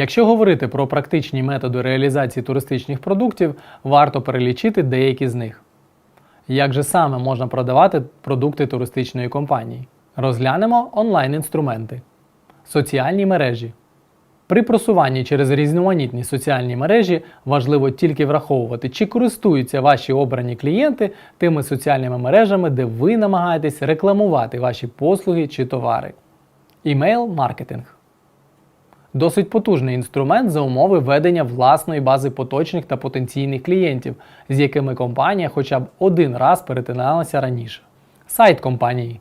Якщо говорити про практичні методи реалізації туристичних продуктів, варто перелічити деякі з них. Як же саме можна продавати продукти туристичної компанії? Розглянемо онлайн-інструменти, соціальні мережі. При просуванні через різноманітні соціальні мережі важливо тільки враховувати, чи користуються ваші обрані клієнти тими соціальними мережами, де ви намагаєтесь рекламувати ваші послуги чи товари. Імейл-маркетинг. Досить потужний інструмент за умови ведення власної бази поточних та потенційних клієнтів, з якими компанія хоча б один раз перетиналася раніше. Сайт компанії.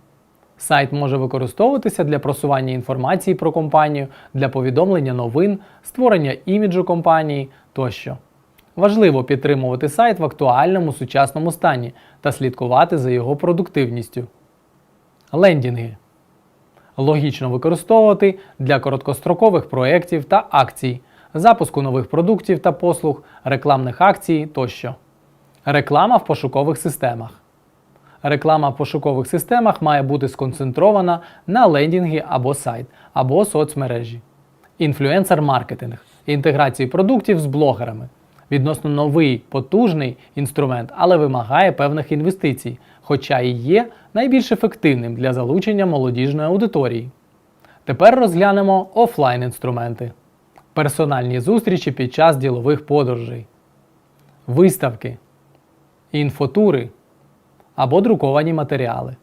Сайт може використовуватися для просування інформації про компанію, для повідомлення новин, створення іміджу компанії тощо. Важливо підтримувати сайт в актуальному сучасному стані та слідкувати за його продуктивністю. Лендінги логічно використовувати для короткострокових проєктів та акцій, запуску нових продуктів та послуг, рекламних акцій тощо. Реклама в пошукових системах. Реклама в пошукових системах має бути сконцентрована на лендінги або сайт, або соцмережі. Інфлюенсер-маркетинг інтеграції продуктів з блогерами. Відносно новий потужний інструмент, але вимагає певних інвестицій, хоча і є найбільш ефективним для залучення молодіжної аудиторії. Тепер розглянемо офлайн інструменти, персональні зустрічі під час ділових подорожей, виставки, інфотури або друковані матеріали.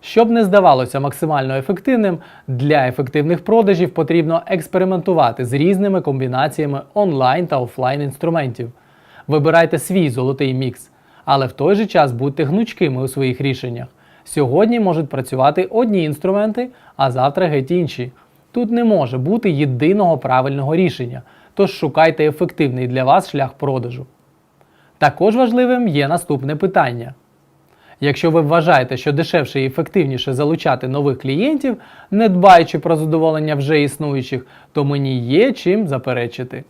Щоб не здавалося максимально ефективним, для ефективних продажів потрібно експериментувати з різними комбінаціями онлайн та офлайн інструментів. Вибирайте свій золотий мікс, але в той же час будьте гнучкими у своїх рішеннях. Сьогодні можуть працювати одні інструменти, а завтра геть інші. Тут не може бути єдиного правильного рішення, тож шукайте ефективний для вас шлях продажу. Також важливим є наступне питання. Якщо ви вважаєте, що дешевше і ефективніше залучати нових клієнтів, не дбаючи про задоволення вже існуючих, то мені є чим заперечити.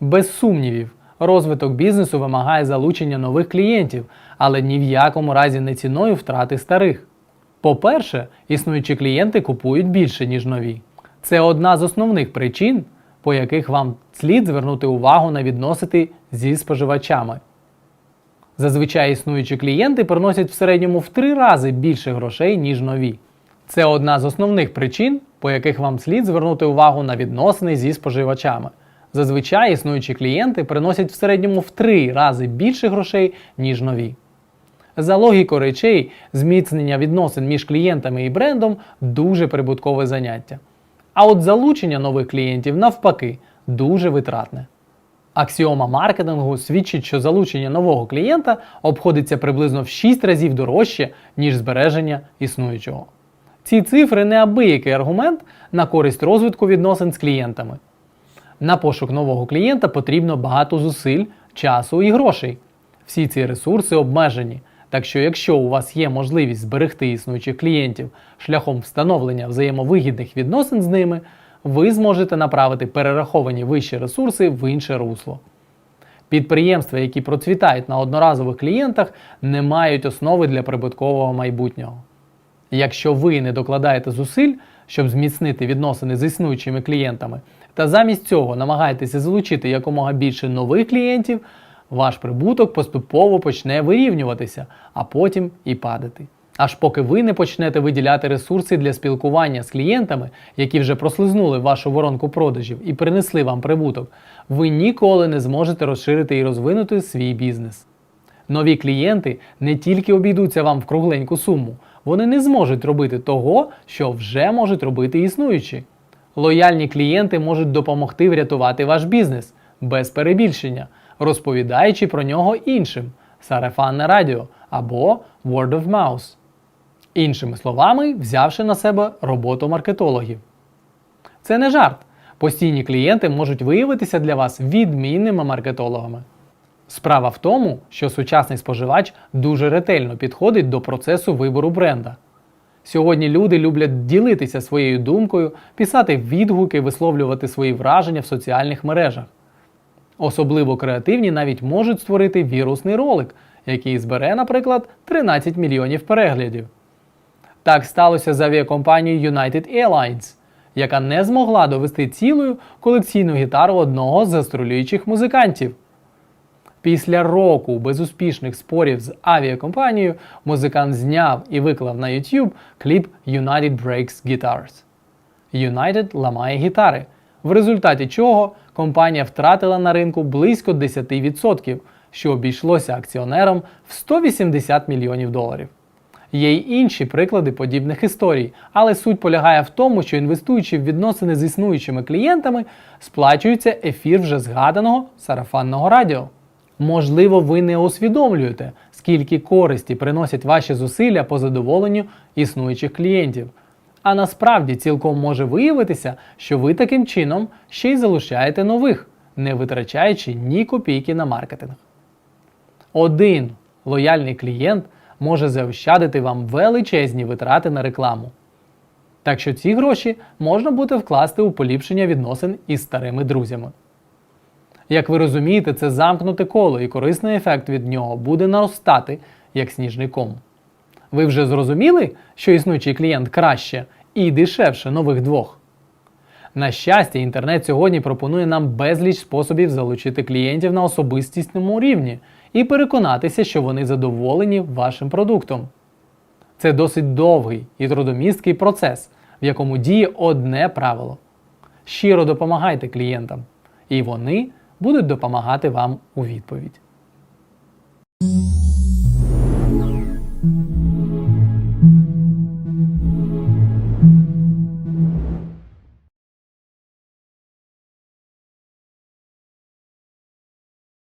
Без сумнівів, розвиток бізнесу вимагає залучення нових клієнтів, але ні в якому разі не ціною втрати старих. По-перше, існуючі клієнти купують більше, ніж нові. Це одна з основних причин, по яких вам слід звернути увагу на відносити зі споживачами. Зазвичай існуючі клієнти приносять в середньому в три рази більше грошей, ніж нові. Це одна з основних причин, по яких вам слід звернути увагу на відносини зі споживачами. Зазвичай існуючі клієнти приносять в середньому в три рази більше грошей, ніж нові. За логікою речей, зміцнення відносин між клієнтами і брендом дуже прибуткове заняття. А от залучення нових клієнтів навпаки дуже витратне. Аксіома маркетингу свідчить, що залучення нового клієнта обходиться приблизно в 6 разів дорожче, ніж збереження існуючого. Ці цифри неабиякий аргумент на користь розвитку відносин з клієнтами. На пошук нового клієнта потрібно багато зусиль, часу і грошей. Всі ці ресурси обмежені. Так що, якщо у вас є можливість зберегти існуючих клієнтів шляхом встановлення взаємовигідних відносин з ними, ви зможете направити перераховані вищі ресурси в інше русло. Підприємства, які процвітають на одноразових клієнтах, не мають основи для прибуткового майбутнього. Якщо ви не докладаєте зусиль, щоб зміцнити відносини з існуючими клієнтами, та замість цього намагаєтеся залучити якомога більше нових клієнтів, ваш прибуток поступово почне вирівнюватися, а потім і падати. Аж поки ви не почнете виділяти ресурси для спілкування з клієнтами, які вже прослизнули вашу воронку продажів і принесли вам прибуток, ви ніколи не зможете розширити і розвинути свій бізнес. Нові клієнти не тільки обійдуться вам в кругленьку суму, вони не зможуть робити того, що вже можуть робити існуючі. Лояльні клієнти можуть допомогти врятувати ваш бізнес без перебільшення, розповідаючи про нього іншим сарафанне радіо або word of mouth. Іншими словами, взявши на себе роботу маркетологів. Це не жарт. Постійні клієнти можуть виявитися для вас відмінними маркетологами. Справа в тому, що сучасний споживач дуже ретельно підходить до процесу вибору бренда. Сьогодні люди люблять ділитися своєю думкою, писати відгуки, висловлювати свої враження в соціальних мережах. Особливо креативні навіть можуть створити вірусний ролик, який збере, наприклад, 13 мільйонів переглядів. Так сталося з авіакомпанією United Airlines, яка не змогла довести цілою колекційну гітару одного з гастролюючих музикантів. Після року безуспішних спорів з авіакомпанією музикант зняв і виклав на YouTube кліп United Breaks Guitars. United ламає гітари, в результаті чого компанія втратила на ринку близько 10%, що обійшлося акціонерам в 180 мільйонів доларів. Є й інші приклади подібних історій, але суть полягає в тому, що інвестуючи в відносини з існуючими клієнтами, сплачується ефір вже згаданого сарафанного радіо. Можливо, ви не усвідомлюєте, скільки користі приносять ваші зусилля по задоволенню існуючих клієнтів. А насправді цілком може виявитися, що ви таким чином ще й залучаєте нових, не витрачаючи ні копійки на маркетинг. Один лояльний клієнт може заощадити вам величезні витрати на рекламу. Так що ці гроші можна буде вкласти у поліпшення відносин із старими друзями. Як ви розумієте, це замкнуте коло і корисний ефект від нього буде наростати, як сніжний ком. Ви вже зрозуміли, що існуючий клієнт краще і дешевше нових двох? На щастя, інтернет сьогодні пропонує нам безліч способів залучити клієнтів на особистісному рівні і переконатися, що вони задоволені вашим продуктом. Це досить довгий і трудомісткий процес, в якому діє одне правило: щиро допомагайте клієнтам, і вони будуть допомагати вам у відповідь.